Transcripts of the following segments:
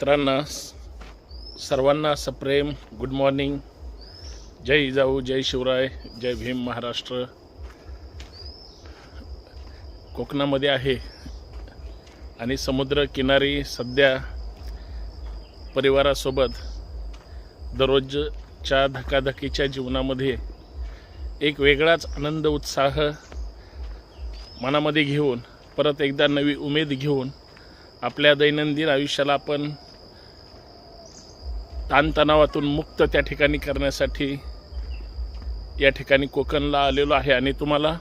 मित्रांना सर्वांना सप्रेम गुड मॉर्निंग जय जाऊ जय शिवराय जय भीम महाराष्ट्र. कोकणामध्ये आहे आणि समुद्र किनारी सध्या परिवारासोबत दररोजच्या धकाधकीच्या जीवनामध्ये एक वेगळाच आनंद उत्साह मनामध्ये घेऊन परत एकदा नवी उमेद घेऊन आपल्या दैनंदिन आयुष्याला आपण ताणतणावातून मुक्त त्या ठिकाणी करण्यासाठी या ठिकाणी कोकणला आलेलो आहे. आणि तुम्हाला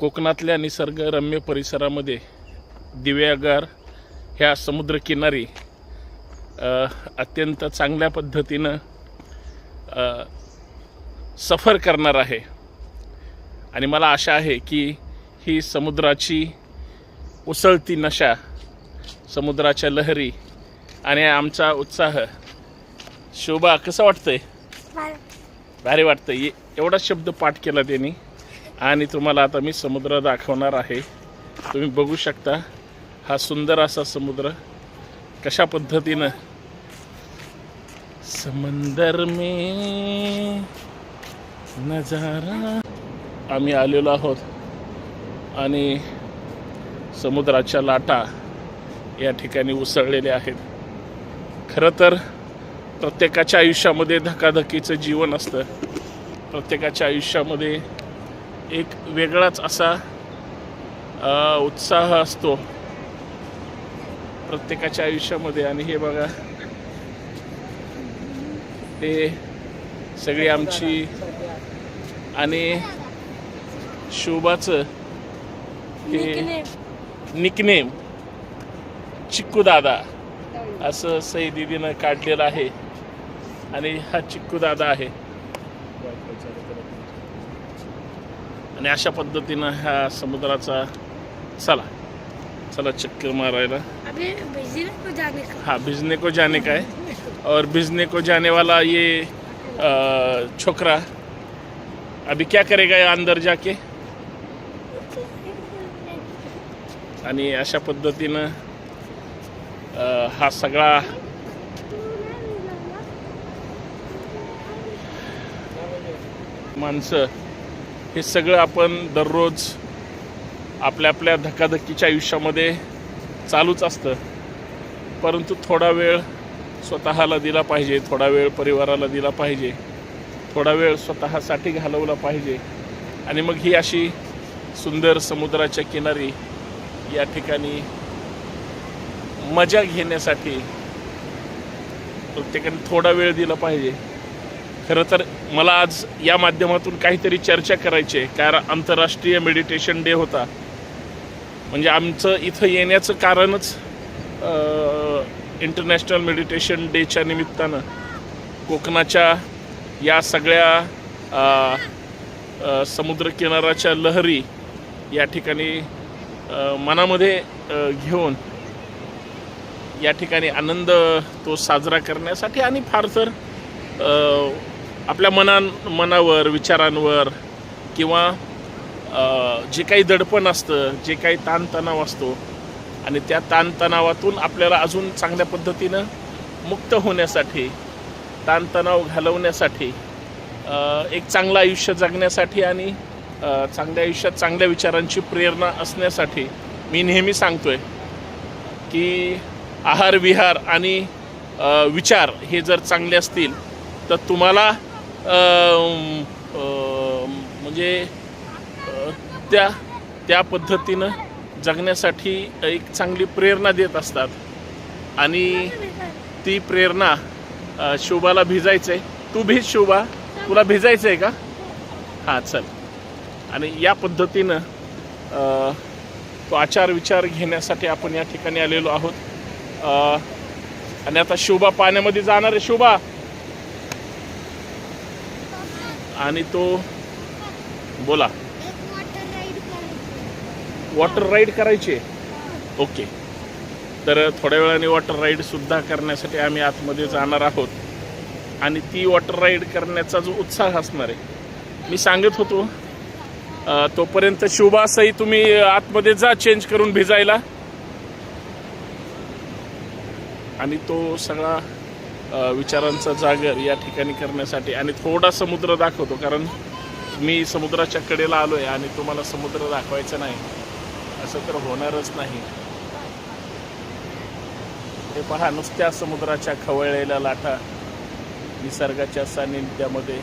कोकणातल्या निसर्गरम्य परिसरामध्ये दिव्यागार ह्या समुद्रकिनारी अत्यंत चांगल्या पद्धतीनं सफर करणार आहे. आणि मला आशा आहे की ही समुद्राची उसळती नशा समुद्राच्या लहरी आणि आमचा उत्साह शोभा कसं वाटतंय? भारी. वाटतं ये एवढा शब्द पाठ केला त्यांनी. आणि तुम्हाला आता मी समुद्र दाखवणार आहे. तुम्ही बघू शकता हा सुंदर असा समुद्र कशा पद्धतीनं. समंदर में नजारा. आम्ही आलेलो आहोत. आणि समुद्राच्या लाटा या ठिकाणी उसळलेल्या आहेत. खरं तर प्रत्येकाच्या आयुष्यामध्ये धकाधकीचं जीवन असतं. प्रत्येकाच्या आयुष्यामध्ये एक वेगळाच असा उत्साह असतो. प्रत्येकाच्या आयुष्यामध्ये. आणि हे बघा हे सगळी आमची आणि शोभाचं हे निकनेम चिक्कू दादा असं सई दिदीनं काढलेलं आहे. आणि हा चिक्कू दादा आहे. आणि अशा पद्धतीनं ह्या समुद्राचा चला चला चक्कर मारायला. अभी बिजली को जाने का? हाँ भिजने को जाने का है. और भिजने को जाने वाला ये छोकरा अभी क्या करेगा ये अंदर जाके? आणि अशा पद्धतीनं हा सगळा माणसं हे सगळं आपण दररोज आपल्या आपल्या धकाधकीच्या आयुष्यामध्ये चालूच असतं. परंतु थोडा वेळ स्वतःला दिला पाहिजे थोडा वेळ परिवाराला दिला पाहिजे थोडा वेळ स्वतःसाठी घालवला पाहिजे. आणि मग ही अशी सुंदर समुद्राच्या किनारी या ठिकाणी मजा घेण्यासाठी प्रत्येकाने थोडा वेळ दिला पाहिजे. खरं तर मला आज या माध्यमातून काहीतरी चर्चा करायची आहे. कारण आंतरराष्ट्रीय मेडिटेशन डे होता. म्हणजे आमचं इथं येण्याचं कारणच इंटरनॅशनल मेडिटेशन डेच्या निमित्तानं कोकणाच्या या सगळ्या समुद्रकिनाराच्या लहरी या ठिकाणी मनामध्ये घेऊन या ठिकाणी आनंद तो साजरा करण्यासाठी आणि फार तर आपल्या मना मनावर विचारांवर किंवा जे काही दडपण असतं जे काही ताणतणाव असतो आणि त्या ताणतणावातून आपल्याला अजून चांगल्या पद्धतीनं मुक्त होण्यासाठी ताणतणाव घालवण्यासाठी एक चांगलं आयुष्य जगण्यासाठी आणि चांगल्या आयुष्यात चांगल्या विचारांची प्रेरणा असण्यासाठी मी नेहमी सांगतो आहे की आहार विहार आणि विचार हे जर चांगले असतील तर तुम्हाला म्हणजे त्या त्या पद्धतीनं जगण्यासाठी एक चांगली प्रेरणा देत असतात. आणि ती प्रेरणा शोभाला भिजायचं आहे तू भिज शोभा तुला भिजायचं आहे का? हां चल. आणि या पद्धतीनं तो आचार विचार घेण्यासाठी आपण या ठिकाणी आलेलो आहोत. आणि आता शोभा पाण्यामध्ये जाणार आहे. शोभा! आणि तो बोला. वॉटर राईड करायची. आहे ओके तर थोड्या वेळाने वॉटर राईड सुद्धा करण्यासाठी आम्ही आतमध्ये जाणार आहोत. आणि ती वॉटर राईड करण्याचा जो उत्साह असणार आहे मी सांगत होतो तोपर्यंत शुभासही तुम्ही आतमध्ये जा चेंज करून भिजायला. आणि तो सगळा विचारांचा जागर या ठिकाणी करण्यासाठी. आणि थोडा समुद्र दाखवतो कारण मी समुद्राच्या कडेला आलो आहे आणि तुम्हाला समुद्र दाखवायचा नाही. असं तर होणारच नाही. हे पहा नुसत्या समुद्राच्या खवळलेल्या लाटा निसर्गाच्या सानिध्यामध्ये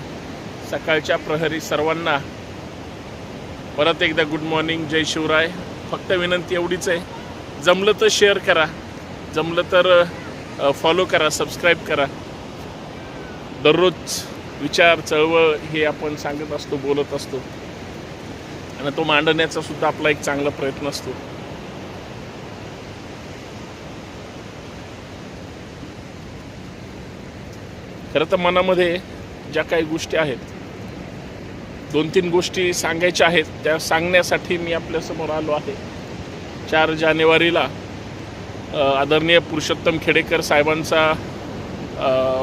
सकाळच्या प्रहरी सर्वांना परत एकदा गुड मॉर्निंग जय शिवराय. फक्त विनंती एवढीच आहे. जमलं तर शेअर करा. जमलं तर फॉलो करा सबस्क्राईब करा. दररोज विचार चळवळ हे आपण सांगत असतो बोलत असतो. आणि तो मांडण्याचा सुद्धा आपला एक चांगला प्रयत्न असतो. खरं तर मनामध्ये ज्या काही गोष्टी आहेत दोन तीन गोष्टी सांगायच्या आहेत त्या सांगण्यासाठी मी आपल्यासमोर आलो आहे. चार जानेवारीला आदरणीय पुरुषोत्तम खेडेकर साहेबांचा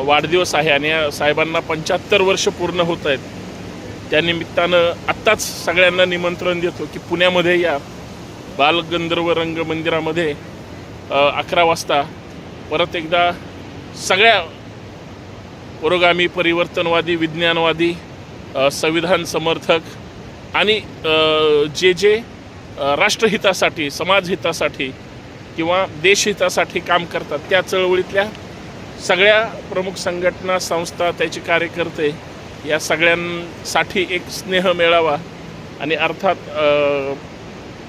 वाढदिवस आहे आणि या साहेबांना पंच्याहत्तर वर्ष पूर्ण होत आहेत. त्या निमित्तानं आत्ताच सगळ्यांना निमंत्रण देतो की पुण्यामध्ये या बालगंधर्व रंग मंदिरामध्ये अकरा वाजता परत एकदा सगळ्या पुरोगामी परिवर्तनवादी विज्ञानवादी संविधान समर्थक आणि जे जे राष्ट्रहितासाठी समाजहितासाठी किंवा देशहितासाठी काम करतात त्या चळवळीतल्या सगळ्या प्रमुख संघटना संस्था त्याचे कार्यकर्ते या सगळ्यांसाठी एक स्नेह मेळावा आणि अर्थात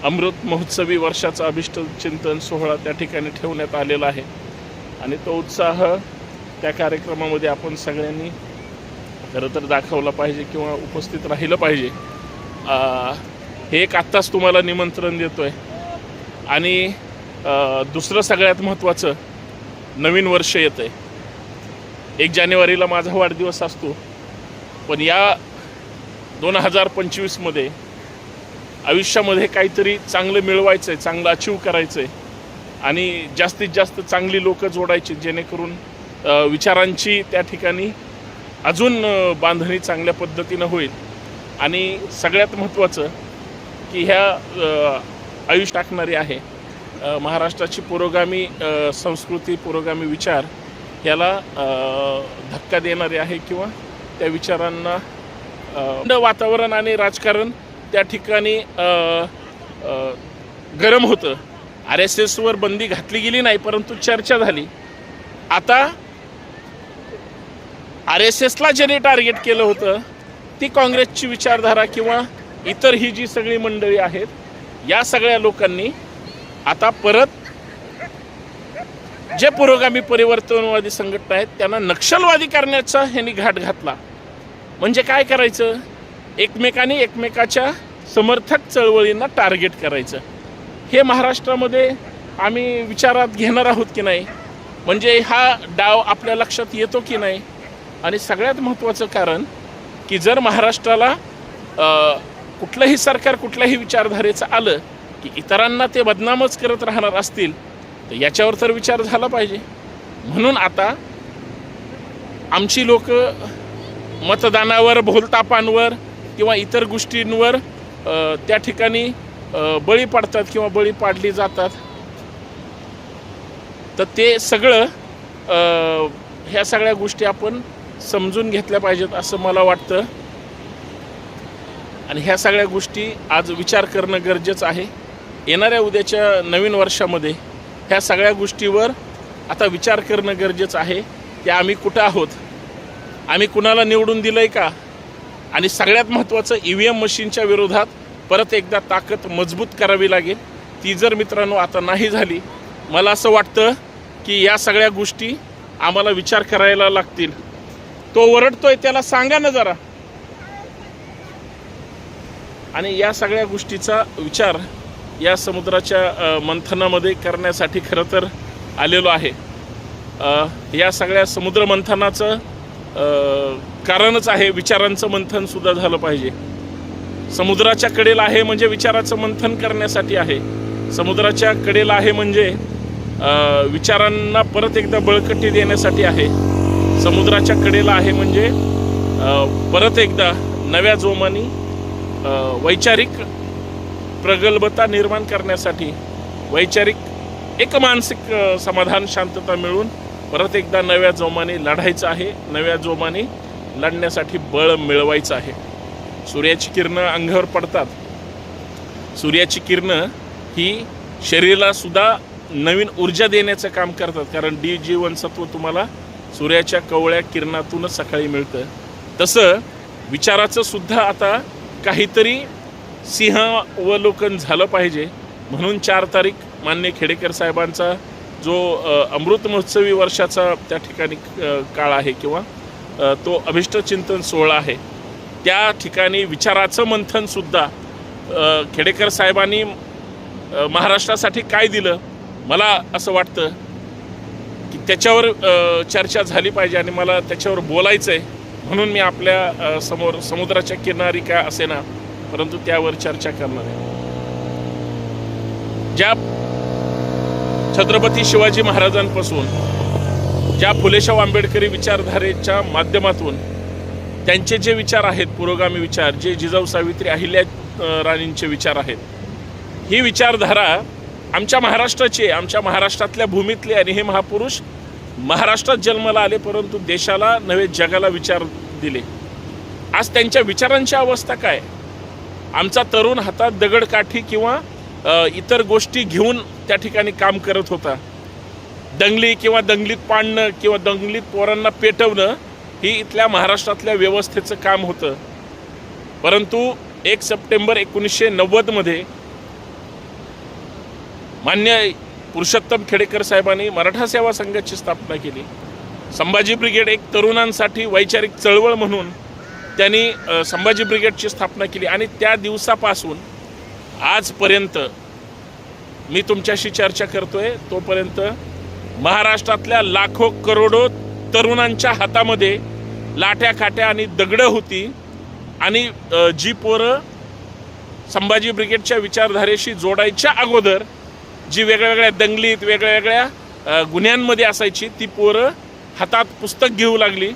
अमृत महोत्सवी वर्षाचा अभिष्ट चिंतन सोहळा त्या ठिकाणी ठेवण्यात आलेला आहे. आणि तो उत्साह त्या कार्यक्रमामध्ये आपण सगळ्यांनी खरं तर दाखवला पाहिजे किंवा उपस्थित राहिलं पाहिजे. हे एक आत्ताच तुम्हाला निमंत्रण देतो आहे आणि दुसरं सगळ्यात महत्त्वाचं नवीन वर्ष येतं आहे एक जानेवारीला माझा वाढदिवस असतो. पण या दोन हजार पंचवीसमध्ये आयुष्यामध्ये काहीतरी चांगलं मिळवायचं आहे चांगलं अचीव करायचं आहे आणि जास्तीत जास्त चांगली लोकं जोडायची जेणेकरून विचारांची त्या ठिकाणी अजून बांधणी चांगल्या पद्धतीनं होईल. आणि सगळ्यात महत्त्वाचं की ह्या आयुष्य टाकणारी आहे. महाराष्ट्राची पुरोगामी संस्कृती पुरोगामी विचार याला धक्का देणारे आहे किंवा त्या विचारांना थंड वातावरण आणि राजकारण त्या ठिकाणी गरम होतं. आर एस एसवर बंदी घातली गेली नाही परंतु चर्चा झाली. आता आर एस एसला ज्याने टार्गेट केलं होतं ती काँग्रेसची विचारधारा किंवा इतर ही जी सगळी मंडळी आहेत या सगळ्या लोकांनी आता परत जे पुरोगामी परिवर्तनवादी संघटना आहेत त्यांना नक्षलवादी करण्याचा ह्यांनी घाट घातला. म्हणजे काय करायचं? एकमेकांनी एकमेकाच्या समर्थक चळवळींना टार्गेट करायचं. हे महाराष्ट्रामध्ये आम्ही विचारात घेणार आहोत की नाही? म्हणजे हा डाव आपल्या लक्षात येतो की नाही? आणि सगळ्यात महत्त्वाचं कारण की जर महाराष्ट्राला कुठलंही सरकार कुठल्याही विचारधारेचं आलं की इतरांना ते बदनामच करत राहणार असतील तर याच्यावर तर विचार झाला पाहिजे. म्हणून आता आमची लोक मतदानावर भोलतापांवर किंवा इतर गोष्टींवर त्या ठिकाणी बळी पडतात किंवा बळी पाडली जातात. तर ते सगळं ह्या सगळ्या गोष्टी आपण समजून घेतल्या पाहिजेत असं मला वाटतं. आणि ह्या सगळ्या गोष्टी आज विचार करणं गरजेचं आहे. येणाऱ्या उद्याच्या नवीन वर्षामध्ये ह्या सगळ्या गोष्टीवर आता विचार करणं गरजेचं आहे की आम्ही कुठं आहोत? आम्ही कुणाला निवडून दिलं आहे का? आणि सगळ्यात महत्त्वाचं ई व्ही एम मशीनच्या विरोधात परत एकदा ताकद मजबूत करावी लागेल. ती जर मित्रांनो आता नाही झाली मला असं वाटतं की या सगळ्या गोष्टी आम्हाला विचार करायला लागतील. तो ओरडतोय त्याला सांगा ना जरा. आणि या सगळ्या गोष्टीचा विचार या समुद्राच्या मंथनामध्ये करण्यासाठी खरं तर आलेलो आहे. या सगळ्या समुद्र मंथनाचं कारणच आहे विचारांचं मंथनसुद्धा झालं पाहिजे. समुद्राच्या कडेला आहे म्हणजे विचाराचं मंथन करण्यासाठी आहे. समुद्राच्या कडेला आहे म्हणजे विचारांना परत एकदा बळकटी देण्यासाठी आहे. समुद्राच्या कडेला आहे म्हणजे परत एकदा नव्या जोमानी वैचारिक प्रगल्भता निर्माण करण्यासाठी वैचारिक एक मानसिक समाधान शांतता मिळून परत एकदा नव्या जोमाने लढायचं आहे. नव्या जोमाने लढण्यासाठी बळ मिळवायचं आहे. सूर्याची किरणं अंगावर पडतात. सूर्याची किरणं ही शरीरालासुद्धा नवीन ऊर्जा देण्याचं काम करतात. कारण डी जीवनसत्व तुम्हाला सूर्याच्या कवळ्या किरणातूनच सकाळी मिळतं. तसं विचाराचं सुद्धा आता काहीतरी सिंहावलोकन झालं पाहिजे. म्हणून चार तारीख मान्य खेडेकर साहेबांचा जो अमृत महोत्सवी वर्षाचा त्या ठिकाणी काळ आहे किंवा तो अभिष्ट चिंतन सोहळा आहे. त्या ठिकाणी विचाराचं मंथनसुद्धा खेडेकर साहेबांनी महाराष्ट्रासाठी काय दिलं? मला असं वाटतं की त्याच्यावर चर्चा झाली पाहिजे आणि मला त्याच्यावर बोलायचं आहे म्हणून मी आपल्यासमोर समुद्राच्या किनारी काय असेना परंतु त्यावर चर्चा करणार आहे. ज्या छत्रपती शिवाजी महाराजांपासून ज्या फुलेशाव आंबेडकरी विचारधारेच्या माध्यमातून त्यांचे जे विचार आहेत पुरोगामी विचार जे जिजाऊ सावित्री अहिल्या राणींचे विचार आहेत ही विचारधारा आमच्या महाराष्ट्राची आमच्या महाराष्ट्रातल्या भूमीतले आणि हे महापुरुष महाराष्ट्रात जन्माला आले परंतु देशाला नव्हे जगाला विचार दिले. आज त्यांच्या विचारांची अवस्था काय आमचा तरुण हातात दगडकाठी किंवा इतर गोष्टी घेऊन त्या ठिकाणी काम करत होता. दंगली किंवा दंगलीत पाडणं किंवा दंगलीत पोरांना पेटवणं ही इथल्या महाराष्ट्रातल्या व्यवस्थेचं काम होतं. परंतु एक सप्टेंबर एकोणीसशे नव्वदमध्ये मान्य पुरुषोत्तम खेडेकर साहेबांनी मराठा सेवा संघाची स्थापना केली. संभाजी ब्रिगेड एक तरुणांसाठी वैचारिक चळवळ म्हणून त्यांनी संभाजी ब्रिगेडची स्थापना केली आणि त्या दिवसापासून आजपर्यंत मी तुमच्याशी चर्चा करतोय. तोपर्यंत महाराष्ट्रातल्या लाखो करोडो तरुणांच्या हातामध्ये लाट्या काट्या आणि दगडं होती आणि जी पोरं संभाजी ब्रिगेडच्या विचारधारेशी जोडायच्या अगोदर जी वेगळ्या वेगळ्या दंगलीत वेगळ्या वेगळ्या गुन्ह्यांमध्ये असायची ती पोरं हातात पुस्तक घेऊ लागली.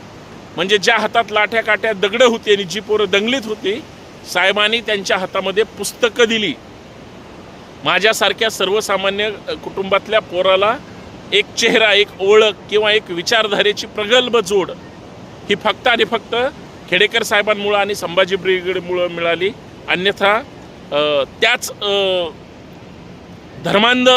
म्हणजे ज्या हातात लाठ्या काठ्या दगडं होती आणि जी पोरं दंगलीत होती साहेबांनी त्यांच्या हातामध्ये पुस्तकं दिली. माझ्यासारख्या सर्वसामान्य कुटुंबातल्या पोराला एक चेहरा एक ओळख किंवा एक विचारधारेची प्रगल्भ जोड ही फक्त आणि फक्त खेडेकर साहेबांमुळं आणि संभाजी ब्रिगेडमुळं मिळाली. अन्यथा त्याच धर्मांध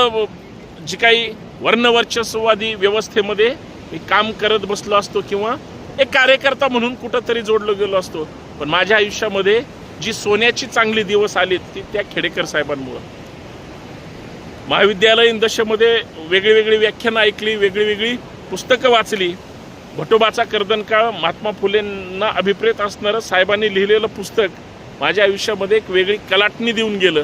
जी काही वर्णवर्चस्ववादी व्यवस्थेमध्ये मी काम करत बसलो असतो किंवा एक कार्यकर्ता म्हणून कुठंतरी जोडलो गेलो असतो. पण माझ्या आयुष्यामध्ये जी सोन्याची चांगली दिवस आलीत ती त्या खेडेकर साहेबांमुळं. महाविद्यालयीन दशेमध्ये वेगळी वेगळी व्याख्यानं ऐकली वेगळी वेगळी पुस्तकं वाचली. भटोबाचा कर्दनकाळ महात्मा फुलेंना अभिप्रेत असणारं साहेबांनी लिहिलेलं पुस्तक माझ्या आयुष्यामध्ये एक वेगळी कलाटणी देऊन गेलं.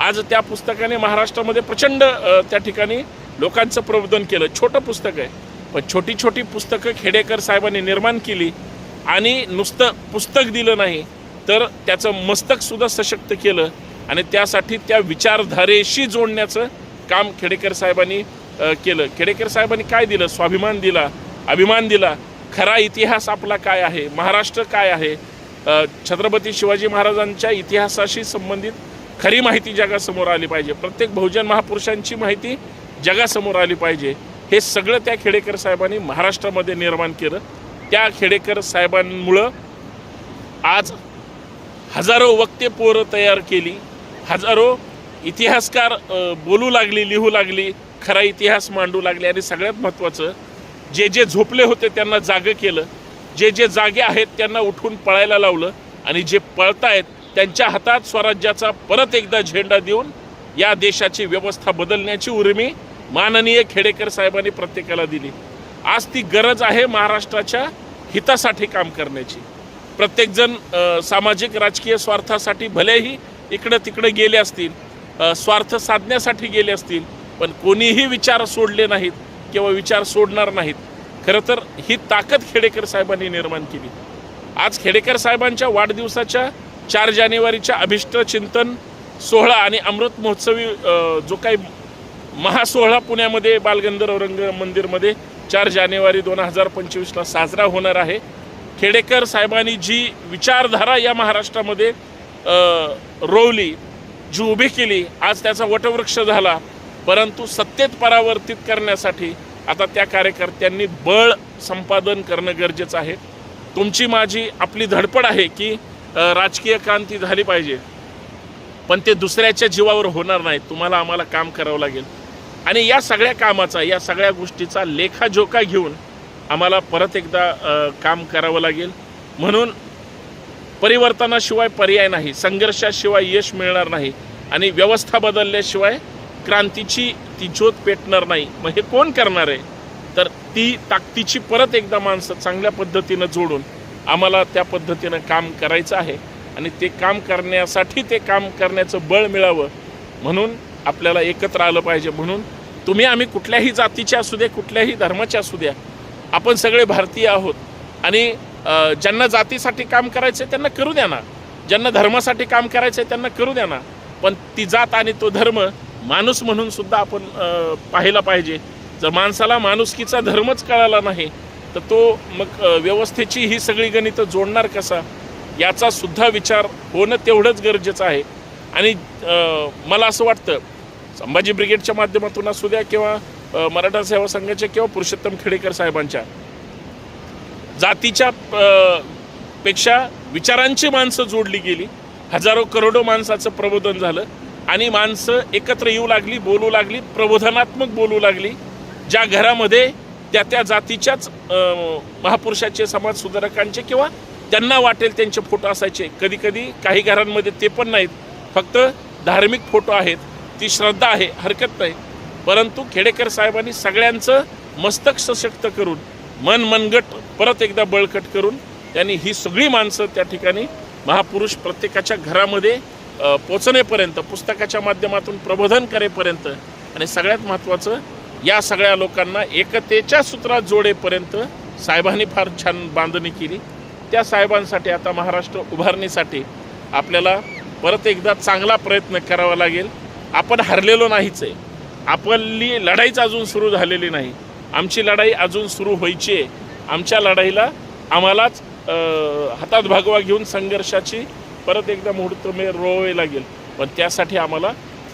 आज त्या पुस्तकाने महाराष्ट्रामध्ये प्रचंड त्या ठिकाणी लोकांचं प्रबोधन केलं. छोटं पुस्तक आहे. पण छोटी छोटी पुस्तकं खेडेकर साहेबांनी निर्माण केली आणि नुसतं पुस्तक दिलं नाही तर त्याचं मस्तकसुद्धा सशक्त केलं आणि त्यासाठी त्या विचारधारेशी जोडण्याचं काम खेडेकर साहेबांनी केलं. खेडेकर साहेबांनी काय दिलं? स्वाभिमान दिला अभिमान दिला. खरा इतिहास आपला काय आहे? महाराष्ट्र काय आहे? छत्रपती शिवाजी महाराजांच्या इतिहासाशी संबंधित खरी माहिती जगासमोर आली पाहिजे. प्रत्येक बहुजन महापुरुषांची माहिती जगासमोर आली पाहिजे. हे सगळं त्या खेडेकर साहेबांनी महाराष्ट्रामध्ये निर्माण केलं. त्या खेडेकर साहेबांमुळं आज हजारो वक्ते पोरं तयार केली. हजारो इतिहासकार बोलू लागली लिहू लागली खरा इतिहास मांडू लागले आणि सगळ्यात महत्त्वाचं जे जे झोपले होते त्यांना जागं केलं. जे जे जागे आहेत त्यांना उठून पळायला लावलं आणि जे पळतायत त्यांच्या हातात स्वराज्याचा परत एकदा झेंडा देऊन या देशाची व्यवस्था बदलण्याची उर्मी माननीय खेडेकर साहेबांनी प्रत्येकाला दिली. आज ती गरज आहे महाराष्ट्राच्या हितासाठी काम करण्याची. प्रत्येकजण सामाजिक राजकीय स्वार्थासाठी भलेही इकडं तिकडं गेले असतील स्वार्थ साधण्यासाठी गेले असतील पण कोणीही विचार सोडले नाहीत किंवा विचार सोडणार नाहीत. खरं तर ही ताकद खेडेकर साहेबांनी निर्माण केली. आज खेडेकर साहेबांच्या वाढदिवसाच्या चार जानेवारीच्या अभिष्ट चिंतन सोहळा आणि अमृत महोत्सवी जो काही महासोहळा पुण्यामध्ये बालगंधर्व रंग मंदिरमध्ये चार जानेवारी दोन हजार पंचवीसला साजरा होणार आहे. खेडेकर साहेबांनी जी विचारधारा या महाराष्ट्रामध्ये रोवली जी उभी केली आज त्याचा वटवृक्ष झाला. परंतु सत्तेत परावर्तित करण्यासाठी आता त्या कार्यकर्त्यांनी बळ संपादन करणं गरजेचं आहे. तुमची माझी आपली धडपड आहे की राजकीय क्रांती झाली पाहिजे. पण ते दुसऱ्याच्या जीवावर होणार नाही. तुम्हाला आम्हाला काम करावं लागेल. आणि या सगळ्या कामाचा या सगळ्या गोष्टीचा लेखाजोखा घेऊन आम्हाला परत एकदा काम करावं लागेल. म्हणून परिवर्तनाशिवाय पर्याय नाही संघर्षाशिवाय यश मिळणार नाही आणि व्यवस्था बदलल्याशिवाय क्रांतीची ती ज्योत पेटणार नाही. मग हे कोण करणार आहे? तर ती ताकदीची परत एकदा माणसं चांगल्या पद्धतीनं जोडून आम्हाला त्या पद्धतीनं काम करायचं आहे. आणि ते काम करण्यासाठी ते काम करण्याचं बळ मिळावं. म्हणून आपल्याला एकत्र आलं पाहिजे म्हणून. तुम्ही आम्ही कुठल्याही जातीच्या असू द्या कुठल्याही धर्माच्या असू द्या आपण सगळे भारतीय आहोत. आणि ज्यांना जातीसाठी काम करायचं आहे त्यांना करू द्या ना. ज्यांना धर्मासाठी काम करायचं आहे त्यांना करू द्या ना. पण ती जात आणि तो धर्म माणूस म्हणून सुद्धा आपण पाहायला पाहिला पाहिजे. जर माणसाला माणुसकीचा धर्मच कळाला नाही तर तो मग व्यवस्थेची ही सगळी गणितं जोडणार कसा? याचा सुद्धा विचार होणं तेवढंच गरजेचं आहे. आणि मला असं वाटतं संभाजी ब्रिगेडच्या माध्यमातून असू द्या किंवा मराठा सेवा संघाच्या किंवा पुरुषोत्तम खेडेकर साहेबांच्या. जातीच्या पेक्षा विचारांची माणसं जोडली गेली. हजारो करोडो माणसाचं प्रबोधन झालं. आणि माणसं एकत्र येऊ लागली बोलू लागली प्रबोधनात्मक बोलू लागली. ज्या घरामध्ये त्या त्या जातीच्याच महापुरुषाचे समाजसुधारकांचे किंवा त्यांना वाटेल त्यांचे फोटो असायचे. कधी कधी काही घरांमध्ये ते पण नाहीत. फक्त धार्मिक फोटो आहेत. ती श्रद्धा आहे हरकत नाही. परंतु खेडेकर साहेबांनी सगळ्यांचं मस्तक सशक्त करून मन मनगट परत एकदा बळकट करून त्यांनी ही सगळी माणसं त्या ठिकाणी महापुरुष प्रत्येकाच्या घरामध्ये पोचणेपर्यंत पुस्तकाच्या माध्यमातून प्रबोधन करेपर्यंत आणि सगळ्यात महत्त्वाचं या सगळ्या लोकांना एकतेच्या सूत्रात जोडेपर्यंत साहेबांनी फार छान बांधणी केली. त्या साहेबांसाठी आता महाराष्ट्र उभारणीसाठी आपल्याला परत एकदा चांगला प्रयत्न करावा लागेल. आपण हरलेलो नाहीच आहे. आपली लढाईच अजून सुरू झालेली नाही. आमची लढाई अजून सुरू व्हायची आहे. आमच्या लढाईला आम्हालाच हातात भागवा घेऊन संघर्षाची परत एकदा मुहूर्तमेळ रोवावे लागेल. पण त्यासाठी आम्हाला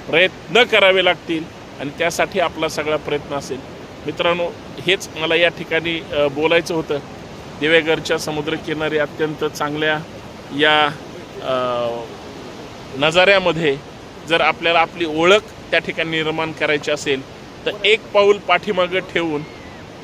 प्रयत्न करावे लागतील आणि त्यासाठी आपला सगळा प्रयत्न असेल. मित्रांनो हेच मला या ठिकाणी बोलायचं होतं. दिवेघरच्या समुद्रकिनारी अत्यंत चांगल्या या नजाऱ्यामध्ये जर आपल्याला आपली ओळख त्या ठिकाणी निर्माण करायची असेल तर एक पाऊल पाठीमागं ठेवून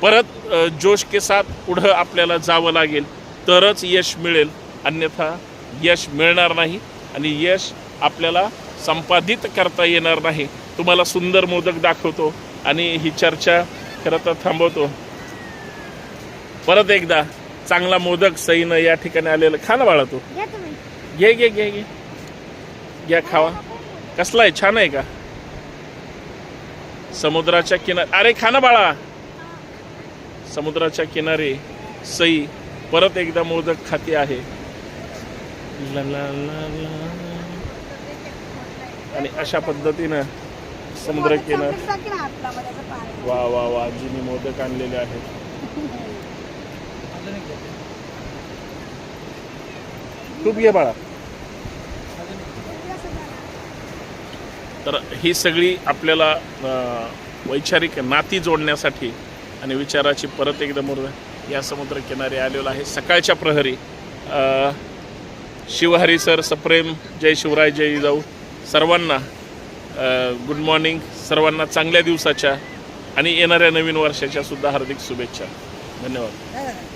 परत जोश के साथ पुढं आपल्याला जावं लागेल. तरच यश मिळेल. अन्यथा यश मिळणार नाही आणि यश आपल्याला संपादित करता येणार नाही. तुम्हाला सुंदर मोदक दाखवतो आणि ही चर्चा खरं तर थांबवतो. परत एकदा चांगला मोदक सईनं या ठिकाणी आलेलं. खा ना बाळा तू. घे घे घे घे. घ्या खावा. कसला आहे? छान आहे का? समुद्राच्या किनारी अरे खा ना बाळा. समुद्राच्या किनारी सई परत एकदा मोदक खाते आहे. आणि अशा पद्धतीनं समुद्र किनार वा वा वा आजीने मोदक आणलेले आहेत. तूप घे बाळा. तर ही सगळी आपल्याला वैचारिक नाती जोडण्यासाठी आणि विचाराची परत एकदा मुर या समुद्रकिनारी आलेलो आहे. सकाळच्या प्रहरी शिवहरी सर सप्रेम जय शिवराय जय जाऊ सर्वांना गुड मॉर्निंग सर्वांना चांगल्या दिवसाच्या आणि येणाऱ्या नवीन वर्षाच्या सुद्धा हार्दिक शुभेच्छा. धन्यवाद.